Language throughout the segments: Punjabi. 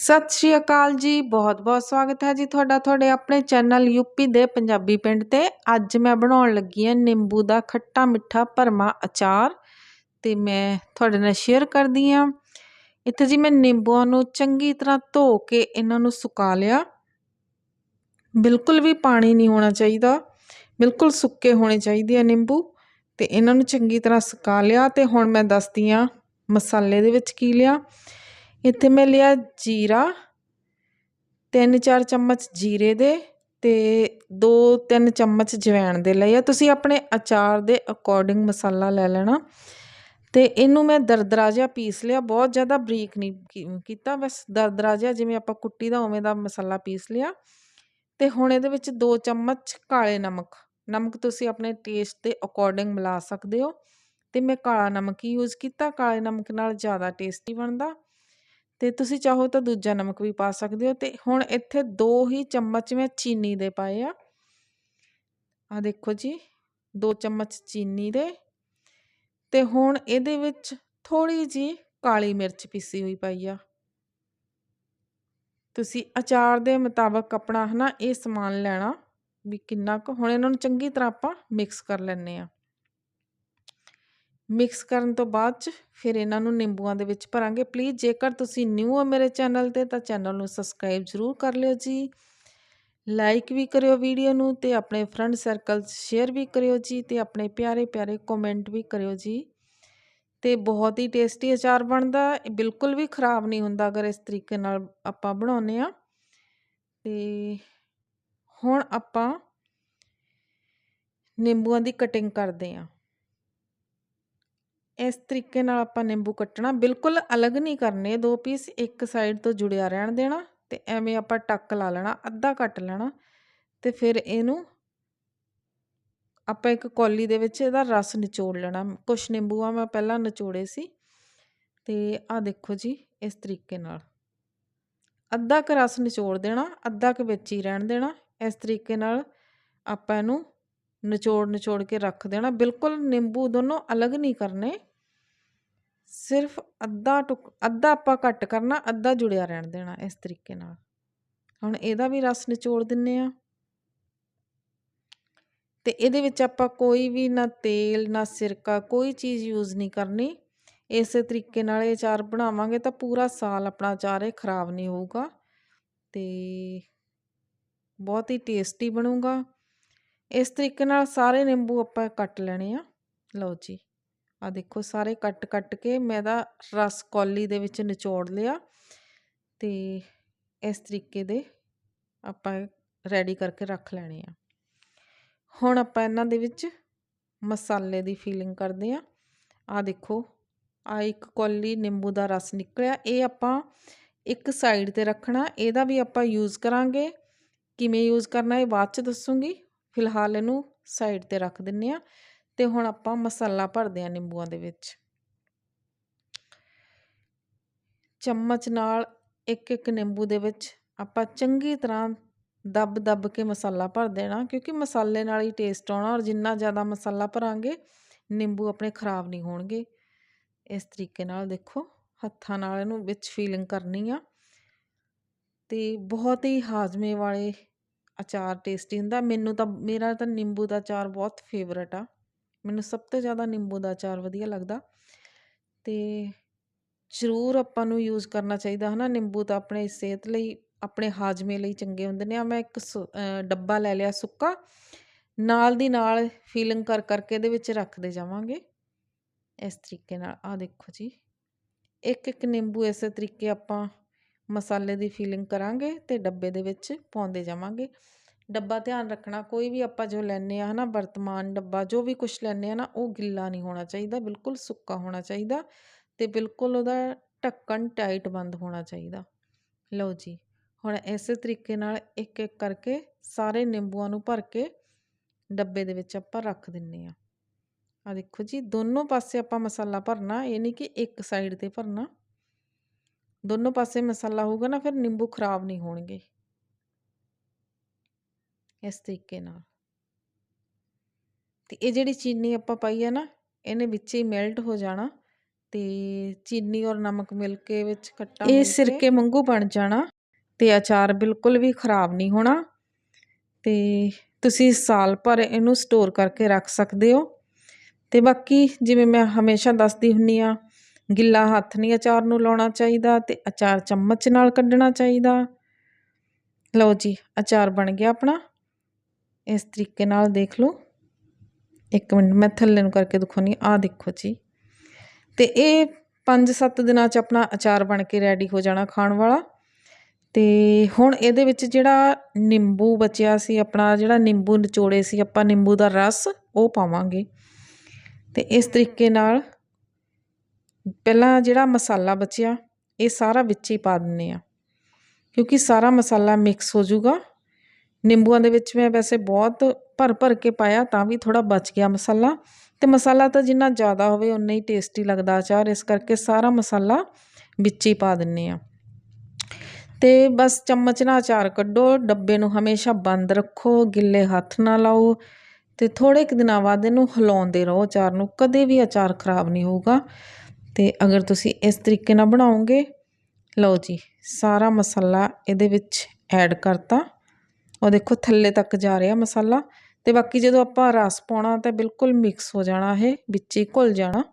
ਸਤਿ ਸ਼੍ਰੀ ਅਕਾਲ ਜੀ, ਬਹੁਤ-ਬਹੁਤ ਸਵਾਗਤ ਹੈ ਜੀ ਤੁਹਾਡਾ ਤੁਹਾਡੇ ਆਪਣੇ ਚੈਨਲ ਯੂਪੀ ਦੇ ਪੰਜਾਬੀ ਪਿੰਡ ਤੇ। ਅੱਜ ਮੈਂ ਬਣਾਉਣ ਲੱਗੀ ਹਾਂ ਨਿੰਬੂ ਦਾ ਖੱਟਾ ਮਿੱਠਾ ਭਰਮਾ ਅਚਾਰ ਤੇ ਮੈਂ ਤੁਹਾਡੇ ਨਾਲ ਸ਼ੇਅਰ ਕਰਦੀ ਹਾਂ। ਇੱਥੇ ਜੀ ਮੈਂ ਨਿੰਬੂਆਂ ਨੂੰ ਚੰਗੀ ਤਰ੍ਹਾਂ ਧੋ ਕੇ ਇਹਨਾਂ ਨੂੰ ਸੁਕਾ ਲਿਆ। ਬਿਲਕੁਲ ਵੀ ਪਾਣੀ ਨਹੀਂ ਹੋਣਾ ਚਾਹੀਦਾ। ਬਿਲਕੁਲ ਸੁੱਕੇ ਹੋਣੇ ਚਾਹੀਦੇ ਆ ਨਿੰਬੂ ਤੇ ਇਹਨਾਂ ਨੂੰ ਚੰਗੀ ਤਰ੍ਹਾਂ ਸੁਕਾ ਲਿਆ ਤੇ ਹੁਣ ਮੈਂ ਦੱਸਦੀ ਹਾਂ ਮਸਾਲੇ ਦੇ ਵਿੱਚ ਕੀ ਲਿਆ। ਇੱਥੇ ਮੈਂ ਲਿਆ ਜੀਰਾ 3-4 ਚਮਚ ਜੀਰੇ ਦੇ ਤੇ 2-3 ਚਮਚ ਜਵੈਣ ਦੇ ਲਏ ਆ। ਤੁਸੀਂ ਆਪਣੇ ਅਚਾਰ ਦੇ ਅਕੋਰਡਿੰਗ ਮਸਾਲਾ ਲੈ ਲੈਣਾ। ਤੇ ਇਹਨੂੰ ਮੈਂ ਦਰਦਰਾ ਜਿਹਾ ਪੀਸ ਲਿਆ। ਬਹੁਤ ਜ਼ਿਆਦਾ ਬਰੀਕ ਨਹੀਂ ਕੀਤਾ। ਬਸ ਦਰਦਰਾ ਜਿਹਾ ਜਿਵੇਂ ਆਪਾਂ ਕੁੱਟੀ ਦਾ ਉਵੇਂ ਦਾ ਮਸਾਲਾ ਪੀਸ ਲਿਆ। ਤੇ ਹੁਣ ਇਹਦੇ ਵਿੱਚ 2 ਚਮਚ ਕਾਲੇ ਨਮਕ। ਨਮਕ ਤੁਸੀਂ ਆਪਣੇ ਟੇਸਟ ਦੇ ਅਕੋਰਡਿੰਗ ਮਿਲਾ ਸਕਦੇ ਹੋ। ਤੇ ਮੈਂ ਕਾਲਾ ਨਮਕ ਹੀ ਯੂਜ਼ ਕੀਤਾ। ਕਾਲੇ ਨਮਕ ਨਾਲ ਜ਼ਿਆਦਾ ਟੇਸਟੀ ਬਣਦਾ। ਤੇ ਤੁਸੀਂ ਚਾਹੋ ਤਾਂ ਦੂਜਾ ਨਮਕ ਵੀ ਪਾ ਸਕਦੇ ਹੋ ਤੇ ਹੁਣ ਇੱਥੇ ਦੋ ਹੀ ਚਮਚ ਮੈਂ ਚੀਨੀ ਦੇ ਪਾਏ ਆ। ਆ ਦੇਖੋ ਜੀ, ਦੋ ਚਮਚ ਚੀਨੀ ਦੇ ਤੇ ਹੁਣ ਇਹਦੇ ਵਿੱਚ ਥੋੜੀ ਜੀ ਕਾਲੀ ਮਿਰਚ ਪੀਸੀ ਹੋਈ ਪਾਈ ਆ। ਤੁਸੀਂ ਅਚਾਰ ਦੇ ਮੁਤਾਬਕ ਆਪਣਾ ਹਨਾ ਇਹ ਸਮਾਨ ਲੈਣਾ ਵੀ ਕਿੰਨਾ ਕੁ, ਹੁਣ ਇਹਨਾਂ ਨੂੰ ਚੰਗੀ ਤਰ੍ਹਾਂ ਆਪਾਂ ਮਿਕਸ ਕਰ ਲੈਣੇ ਆ। ਮਿਕਸ ਕਰਨ ਤੋਂ ਬਾਅਦ ਚ ਫਿਰ ਇਹਨਾਂ ਨੂੰ ਨਿੰਬੂਆਂ ਦੇ ਵਿੱਚ ਭਰਾਂਗੇ। ਪਲੀਜ਼ ਜੇਕਰ ਤੁਸੀਂ ਨਿਊ ਹੋ ਮੇਰੇ ਚੈਨਲ ਤੇ, ਤਾਂ ਚੈਨਲ ਨੂੰ ਸਬਸਕ੍ਰਾਈਬ ਜ਼ਰੂਰ ਕਰ ਲਿਓ ਜੀ। ਲਾਈਕ ਵੀ ਕਰਿਓ ਵੀਡੀਓ ਨੂੰ ਤੇ ਆਪਣੇ ਫਰੈਂਡ ਸਰਕਲ ਸ਼ੇਅਰ ਵੀ ਕਰਿਓ ਜੀ ਤੇ ਆਪਣੇ ਪਿਆਰੇ ਪਿਆਰੇ ਕਮੈਂਟ ਵੀ ਕਰਿਓ ਜੀ। ਤੇ ਬਹੁਤ ਹੀ ਟੇਸਟੀ ਅਚਾਰ ਬਣਦਾ ਬਿਲਕੁਲ ਵੀ ਖਰਾਬ ਨਹੀਂ ਹੁੰਦਾ ਅਗਰ ਇਸ ਤਰੀਕੇ ਨਾਲ ਆਪਾਂ ਬਣਾਉਨੇ ਆ ਤੇ ਹੁਣ ਆਪਾਂ ਨਿੰਬੂਆਂ ਦੀ ਕਟਿੰਗ ਕਰਦੇ ਆ ਇਸ ਤਰੀਕੇ ਨਾਲ ਆਪਾਂ ਨਿੰਬੂ ਕੱਟਣਾ। ਬਿਲਕੁਲ ਅਲੱਗ ਨਹੀਂ ਕਰਨੇ। ਦੋ ਪੀਸ ਇੱਕ ਸਾਈਡ ਤੋਂ ਜੁੜਿਆ ਰਹਿਣ ਦੇਣਾ ਤੇ ਐਵੇਂ ਆਪਾਂ ਟੱਕ ਲਾ ਲੈਣਾ, ਅੱਧਾ ਕੱਟ ਲੈਣਾ ਤੇ ਫਿਰ ਇਹਨੂੰ ਆਪਾਂ ਇੱਕ ਕੌਲੀ ਦੇ ਵਿੱਚ ਇਹਦਾ ਰਸ ਨਿਚੋੜ ਲੈਣਾ। ਕੁਛ ਨਿੰਬੂ ਆ ਮੈਂ ਪਹਿਲਾਂ ਨਿਚੋੜੇ ਸੀ ਤੇ ਆ ਦੇਖੋ ਜੀ ਇਸ ਤਰੀਕੇ ਨਾਲ। ਅੱਧਾ ਕ ਰਸ ਨਿਚੋੜ ਦੇਣਾ, ਅੱਧਾ ਕ ਵਿੱਚ ਹੀ ਰਹਿਣ ਦੇਣਾ। ਇਸ ਤਰੀਕੇ ਨਾਲ ਆਪਾਂ ਇਹਨੂੰ ਨਿਚੋੜ ਨਿਚੋੜ ਕੇ ਰੱਖ ਦੇਣਾ। ਬਿਲਕੁਲ ਨਿੰਬੂ ਦੋਨੋਂ ਅਲੱਗ ਨਹੀਂ ਕਰਨੇ। ਸਿਰਫ ਅੱਧਾ ਟੁਕ, ਅੱਧਾ ਆਪਾਂ ਕੱਟ ਕਰਨਾ, ਅੱਧਾ ਜੁੜਿਆ ਰਹਿਣ ਦੇਣਾ ਇਸ ਤਰੀਕੇ ਨਾਲ। ਹੁਣ ਇਹਦਾ ਵੀ ਰਸ ਨਿਚੋੜ ਦਿੰਨੇ ਆ। ਤੇ ਇਹਦੇ ਵਿੱਚ ਆਪਾਂ ਕੋਈ ਵੀ ਨਾ ਤੇਲ, ਨਾ ਸਿਰਕਾ, ਕੋਈ ਚੀਜ਼ ਯੂਜ਼ ਨਹੀਂ ਕਰਨੀ। ਇਸੇ ਤਰੀਕੇ ਨਾਲ ਇਹ ਅਚਾਰ ਬਣਾਵਾਂਗੇ ਤਾਂ ਪੂਰਾ ਸਾਲ ਆਪਣਾ ਅਚਾਰ ਇਹ ਖਰਾਬ ਨਹੀਂ ਹੋਊਗਾ ਤੇ ਬਹੁਤ ਹੀ ਟੇਸਟੀ ਬਣੂਗਾ। ਇਸ ਤਰੀਕੇ ਨਾਲ ਸਾਰੇ ਨਿੰਬੂ ਆਪਾਂ ਕੱਟ ਲੈਣੇ ਆ। ਲਓ ਜੀ। ਆ ਦੇਖੋ ਸਾਰੇ ਕੱਟ ਕੱਟ ਕੇ ਮੈਂ ਦਾ ਰਸ ਕੌਲੀ ਦੇ ਵਿੱਚ ਨਿਚੋੜ ਲਿਆ ਤੇ ਇਸ ਤਰੀਕੇ ਦੇ ਆਪਾਂ ਰੈਡੀ ਕਰਕੇ ਰੱਖ ਲੈਣੇ ਆ। ਹੁਣ ਆਪਾਂ ਇਹਨਾਂ ਦੇ ਵਿੱਚ ਮਸਾਲੇ ਦੀ ਫੀਲਿੰਗ ਕਰਦੇ ਆ ਆ ਦੇਖੋ ਆ ਇੱਕ ਕੌਲੀ ਨਿੰਬੂ ਦਾ ਰਸ ਨਿਕਲਿਆ। ਇਹ ਆਪਾਂ ਇੱਕ ਸਾਈਡ ਤੇ ਰੱਖਣਾ, ਇਹਦਾ ਵੀ ਆਪਾਂ ਯੂਜ਼ ਕਰਾਂਗੇ। ਕਿਵੇਂ ਯੂਜ਼ ਕਰਨਾ ਇਹ ਬਾਅਦ ਚ ਦੱਸੂਗੀ। ਫਿਲਹਾਲ ਇਹਨੂੰ ਸਾਈਡ ਤੇ ਰੱਖ ਦਿੰਨੇ ਆ ਤੇ ਹੁਣ ਆਪਾਂ ਮਸਾਲਾ ਭਰਦੇ ਹਾਂ ਨਿੰਬੂਆਂ ਦੇ ਵਿੱਚ। ਚਮਚ ਨਾਲ ਇੱਕ ਇੱਕ ਨਿੰਬੂ ਦੇ ਵਿੱਚ ਆਪਾਂ ਚੰਗੀ ਤਰ੍ਹਾਂ ਦੱਬ ਦੱਬ ਕੇ ਮਸਾਲਾ ਭਰ ਦੇਣਾ, ਕਿਉਂਕਿ ਮਸਾਲੇ ਨਾਲ ਹੀ ਟੇਸਟ ਆਉਣਾ ਔਰ ਜਿੰਨਾ ਜ਼ਿਆਦਾ ਮਸਾਲਾ ਭਰਾਂਗੇ, ਨਿੰਬੂ ਆਪਣੇ ਖਰਾਬ ਨਹੀਂ ਹੋਣਗੇ। ਇਸ ਤਰੀਕੇ ਨਾਲ ਦੇਖੋ, ਹੱਥਾਂ ਨਾਲ ਇਹਨੂੰ ਵਿੱਚ ਫੀਲਿੰਗ ਕਰਨੀ ਆ। ਤੇ ਬਹੁਤ ਹੀ ਹਾਜ਼ਮੇ ਵਾਲੇ ਅਚਾਰ ਟੇਸਟੀ ਹੁੰਦਾ। ਮੈਨੂੰ ਤਾਂ, ਮੇਰਾ ਤਾਂ ਨਿੰਬੂ ਦਾ ਅਚਾਰ ਬਹੁਤ ਫੇਵਰਟ ਆ। ਮੈਨੂੰ ਸਭ ਤੋਂ ਜ਼ਿਆਦਾ ਨਿੰਬੂ ਦਾ ਅਚਾਰ ਵਧੀਆ ਲੱਗਦਾ। ਅਤੇ ਜ਼ਰੂਰ ਆਪਾਂ ਨੂੰ ਯੂਜ਼ ਕਰਨਾ ਚਾਹੀਦਾ ਹੈ ਨਾ ਨਿੰਬੂ ਤਾਂ ਆਪਣੇ ਸਿਹਤ ਲਈ, ਆਪਣੇ ਹਾਜ਼ਮੇ ਲਈ ਚੰਗੇ ਹੁੰਦੇ ਨੇ। ਆ ਮੈਂ ਇੱਕ ਡੱਬਾ ਲੈ ਲਿਆ ਸੁੱਕਾ। ਨਾਲ ਦੀ ਨਾਲ ਫੀਲਿੰਗ ਕਰ, ਕਰਕੇ ਇਹਦੇ ਵਿੱਚ ਰੱਖਦੇ ਜਾਵਾਂਗੇ। ਇਸ ਤਰੀਕੇ ਨਾਲ। ਆ ਦੇਖੋ ਜੀ। ਇੱਕ ਇੱਕ ਨਿੰਬੂ ਇਸੇ ਤਰੀਕੇ ਆਪਾਂ ਮਸਾਲੇ ਦੀ ਫੀਲਿੰਗ ਕਰਾਂਗੇ ਤੇ ਡੱਬੇ ਦੇ ਵਿੱਚ ਪਾਉਂਦੇ ਜਾਵਾਂਗੇ। ਡੱਬਾ ਧਿਆਨ ਰੱਖਣਾ, ਕੋਈ ਵੀ ਆਪਾਂ ਜੋ ਲੈਨੇ ਆ ਹਨਾ, ਵਰਤਮਾਨ ਡੱਬਾ, ਜੋ ਵੀ ਕੁਝ ਲੈਨੇ ਆ ਨਾ, ਉਹ ਗਿੱਲਾ ਨਹੀਂ ਹੋਣਾ ਚਾਹੀਦਾ, ਬਿਲਕੁਲ ਸੁੱਕਾ ਹੋਣਾ ਚਾਹੀਦਾ ਤੇ ਬਿਲਕੁਲ ਉਹਦਾ ਢੱਕਣ ਟਾਈਟ ਬੰਦ ਹੋਣਾ ਚਾਹੀਦਾ। ਲਓ ਜੀ, ਹੁਣ ਇਸੇ ਤਰੀਕੇ ਨਾਲ ਇੱਕ ਇੱਕ ਕਰਕੇ ਸਾਰੇ ਨਿੰਬੂਆਂ ਨੂੰ ਭਰ ਕੇ ਡੱਬੇ ਦੇ ਵਿੱਚ ਆਪਾਂ ਰੱਖ ਦਿੰਨੇ ਆ ਆ ਦੇਖੋ ਜੀ, ਦੋਨੋਂ ਪਾਸੇ ਆਪਾਂ ਮਸਾਲਾ ਭਰਨਾ, ਇਹ ਨਹੀਂ ਕਿ ਇੱਕ ਸਾਈਡ ਤੇ ਭਰਨਾ। ਦੋਨੋਂ ਪਾਸੇ ਮਸਾਲਾ ਹੋਊਗਾ ਨਾ, ਫਿਰ ਨਿੰਬੂ ਖਰਾਬ ਨਹੀਂ ਹੋਣਗੇ। ਇਸ ਤਰੀਕੇ ਨਾਲ। ਤੇ ਇਹ ਜਿਹੜੀ ਚੀਨੀ ਆਪਾਂ ਪਾਈ ਹੈ ਨਾ ਇਹਨੇ ਵਿੱਚ ਹੀ ਮੈਲਟ ਹੋ ਜਾਣਾ ਤੇ ਚੀਨੀ ਔਰ ਨਮਕ ਮਿਲ ਕੇ ਵਿੱਚ ਖੱਟਾ ਇਹ ਸਿਰਕੇ ਵਾਂਗੂ ਬਣ ਜਾਣਾ ਤੇ ਅਚਾਰ ਬਿਲਕੁਲ ਵੀ ਖਰਾਬ ਨਹੀਂ ਹੋਣਾ ਤੇ ਤੁਸੀਂ ਸਾਲ ਭਰ ਇਹਨੂੰ ਸਟੋਰ ਕਰਕੇ ਰੱਖ ਸਕਦੇ ਹੋ। ਤੇ ਬਾਕੀ ਜਿਵੇਂ ਮੈਂ ਹਮੇਸ਼ਾ ਦੱਸਦੀ ਹੁੰਨੀ ਆ ਗਿੱਲਾ ਹੱਥ ਨਹੀਂ ਅਚਾਰ ਨੂੰ ਲਾਉਣਾ ਚਾਹੀਦਾ ਤੇ ਅਚਾਰ ਚਮਚ ਨਾਲ ਕੱਢਣਾ ਚਾਹੀਦਾ। ਲਓ ਜੀ ਅਚਾਰ ਬਣ ਗਿਆ ਆਪਣਾ। ਇਸ ਤਰੀਕੇ ਨਾਲ ਦੇਖ ਲਓ। ਇੱਕ ਮਿੰਟ, ਮੈਂ ਥੱਲੇ ਨੂੰ ਕਰਕੇ ਦਿਖਾਉਣੀ ਆ ਦੇਖੋ ਜੀ। ਤੇ ਇਹ 5-7 ਦਿਨਾਂ 'ਚ ਆਪਣਾ ਅਚਾਰ ਬਣ ਕੇ ਰੈਡੀ ਹੋ ਜਾਣਾ ਖਾਣ ਵਾਲਾ। ਤੇ ਹੁਣ ਇਹਦੇ ਵਿੱਚ ਜਿਹੜਾ ਨਿੰਬੂ ਬਚਿਆ ਸੀ, ਆਪਣਾ ਜਿਹੜਾ ਨਿੰਬੂ ਨਿਚੋੜੇ ਸੀ, ਆਪਾਂ ਨਿੰਬੂ ਦਾ ਰਸ ਉਹ ਪਾਵਾਂਗੇ। ਤੇ ਇਸ ਤਰੀਕੇ ਨਾਲ ਪਹਿਲਾਂ ਜਿਹੜਾ ਮਸਾਲਾ ਬਚਿਆ, ਇਹ ਸਾਰਾ ਵਿੱਚ ਹੀ ਪਾ ਦਿੰਨੇ ਆ ਕਿਉਂਕਿ ਸਾਰਾ ਮਸਾਲਾ ਮਿਕਸ ਹੋ ਜਾਊਗਾ। ਨਿੰਬੂਆਂ ਦੇ ਵਿੱਚ ਮੈਂ ਵੈਸੇ ਬਹੁਤ ਭਰ ਭਰ ਕੇ ਪਾਇਆ, ਤਾਂ ਵੀ ਥੋੜਾ ਬਚ ਗਿਆ ਮਸਾਲਾ। ਤੇ ਮਸਾਲਾ ਤਾਂ ਜਿੰਨਾ ਜ਼ਿਆਦਾ ਹੋਵੇ ਉਨਾ ਹੀ ਟੇਸਟੀ ਲੱਗਦਾ ਅਚਾਰ। ਇਸ ਕਰਕੇ ਸਾਰਾ ਮਸਾਲਾ ਵਿੱਚ ਹੀ ਪਾ ਦਿੰਨੇ ਆ। ਤੇ ਬਸ ਚਮਚ ਨਾਲ ਅਚਾਰ ਕੱਢੋ, ਡੱਬੇ ਨੂੰ ਹਮੇਸ਼ਾ ਬੰਦ ਰੱਖੋ, ਗਿੱਲੇ ਹੱਥ ਨਾ ਲਾਓ ਤੇ ਥੋੜੇ ਕੁ ਦਿਨਾਂ ਬਾਅਦ ਇਹਨੂੰ ਹਿਲਾਉਂਦੇ ਰਹੋ ਅਚਾਰ ਨੂੰ। ਕਦੇ ਵੀ ਅਚਾਰ ਖਰਾਬ ਨਹੀਂ ਹੋਊਗਾ। ਤੇ ਅਗਰ ਤੁਸੀਂ ਇਸ ਤਰੀਕੇ ਨਾਲ ਬਣਾਓਗੇ, ਲਓ ਜੀ, ਸਾਰਾ ਮਸਾਲਾ ਇਹਦੇ ਵਿੱਚ ਐਡ ਕਰਤਾ। ਉਹ ਦੇਖੋ ਥੱਲੇ ਤੱਕ ਜਾ ਰਿਹਾ ਮਸਾਲਾ। ਤੇ ਬਾਕੀ ਜਦੋਂ ਆਪਾਂ ਰਸ ਪਾਉਣਾ ਤਾਂ ਬਿਲਕੁਲ ਮਿਕਸ ਹੋ ਜਾਣਾ ਇਹ, ਵਿੱਚ ਹੀ ਘੁਲ ਜਾਣਾ।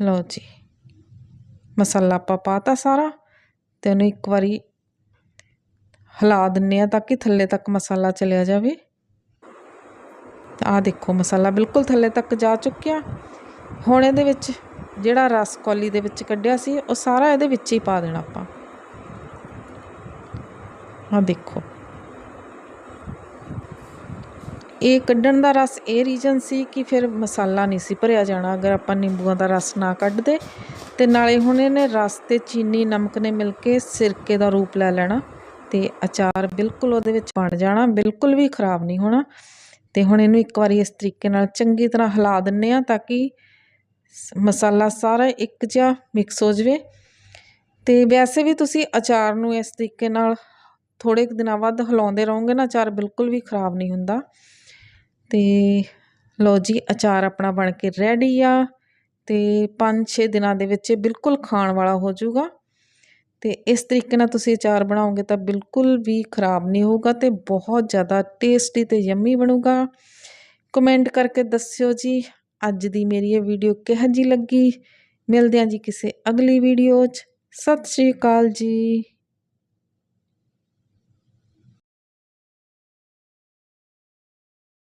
ਲਓ ਜੀ। ਮਸਾਲਾ ਆਪਾਂ ਪਾਤਾ ਸਾਰਾ ਤੇ ਉਹਨੂੰ ਇੱਕ ਵਾਰੀ ਹਿਲਾ ਦਿੰਨੇ ਆ ਤਾਂ ਕਿ ਥੱਲੇ ਤੱਕ ਮਸਾਲਾ ਚਲਿਆ ਜਾਵੇ। ਆਹ ਦੇਖੋ ਮਸਾਲਾ ਬਿਲਕੁਲ ਥੱਲੇ ਤੱਕ ਜਾ ਚੁੱਕਿਆ। ਹੁਣ ਇਹਦੇ ਵਿੱਚ ਜਿਹੜਾ ਰਸ ਕੌਲੀ ਦੇ ਵਿੱਚ ਕੱਢਿਆ ਸੀ ਉਹ ਸਾਰਾ ਇਹਦੇ ਵਿੱਚ ਹੀ ਪਾ ਦੇਣਾ ਆਪਾਂ। ਆਹ ਦੇਖੋ। ਇਹ ਕੱਢਣ ਦਾ ਰਸ ਇਹ ਰੀਜਨ ਸੀ ਕਿ ਫਿਰ ਮਸਾਲਾ ਨਹੀਂ ਸੀ ਭਰਿਆ ਜਾਣਾ। ਅਗਰ ਆਪਾਂ ਨਿੰਬੂਆਂ ਦਾ ਰਸ ਨਾ ਕੱਢਦੇ, ਤੇ ਨਾਲੇ ਹੁਣ ਇਹਨੇ ਰਸ ਤੇ ਚੀਨੀ, ਨਮਕ ਨੇ ਮਿਲ ਕੇ ਸਿਰਕੇ ਦਾ ਰੂਪ ਲੈ ਲੈਣਾ ਤੇ ਅਚਾਰ ਬਿਲਕੁਲ ਉਹਦੇ ਵਿੱਚ ਬਣ ਜਾਣਾ, ਬਿਲਕੁਲ ਵੀ ਖਰਾਬ ਨਹੀਂ ਹੋਣਾ। ਤੇ ਹੁਣ ਇਹਨੂੰ ਇੱਕ ਵਾਰੀ ਇਸ ਤਰੀਕੇ ਨਾਲ ਚੰਗੀ ਤਰ੍ਹਾਂ ਹਿਲਾ ਦਿੰਨੇ ਆ ਤਾਂ ਕਿ ਮਸਾਲਾ ਸਾਰਾ ਇੱਕ ਜਿਹਾ ਮਿਕਸ ਹੋ ਜਵੇ। ਤੇ ਵੈਸੇ ਵੀ ਤੁਸੀਂ ਅਚਾਰ ਨੂੰ ਇਸ ਤਰੀਕੇ ਨਾਲ ਥੋੜੇ ਕੁ ਦਿਨਾਂ ਬਾਅਦ ਹਿਲਾਉਂਦੇ ਰਹੋਗੇ ਨਾ, ਅਚਾਰ ਬਿਲਕੁਲ ਵੀ ਖਰਾਬ ਨਹੀਂ ਹੁੰਦਾ। ਤੇ ਲਓ ਜੀ, ਅਚਾਰ ਆਪਣਾ ਬਣ ਕੇ ਰੈਡੀ ਆ ਤੇ 5-6 ਦਿਨਾਂ ਦੇ ਵਿੱਚ ਇਹ ਬਿਲਕੁਲ ਖਾਣ ਵਾਲਾ ਹੋ ਜਾਊਗਾ। ਤੇ ਇਸ ਤਰੀਕੇ ਨਾਲ ਤੁਸੀਂ ਅਚਾਰ ਬਣਾਓਗੇ ਤਾਂ ਬਿਲਕੁਲ ਵੀ ਖਰਾਬ ਨਹੀਂ ਹੋਊਗਾ ਤੇ ਬਹੁਤ ਜ਼ਿਆਦਾ ਟੇਸਟੀ ਤੇ ਯੰਮੀ ਬਣੂਗਾ। ਕਮੈਂਟ ਕਰਕੇ ਦੱਸਿਓ ਜੀ, ਅੱਜ ਦੀ ਮੇਰੀ ਇਹ ਵੀਡੀਓ ਕਿਹੋ ਜੀ ਲੱਗੀ? ਮਿਲਦੇ ਹਾਂ ਜੀ ਕਿਸੇ ਅਗਲੀ ਵੀਡੀਓ 'ਚ। ਸਤਿ ਸ਼੍ਰੀ ਅਕਾਲ ਜੀ।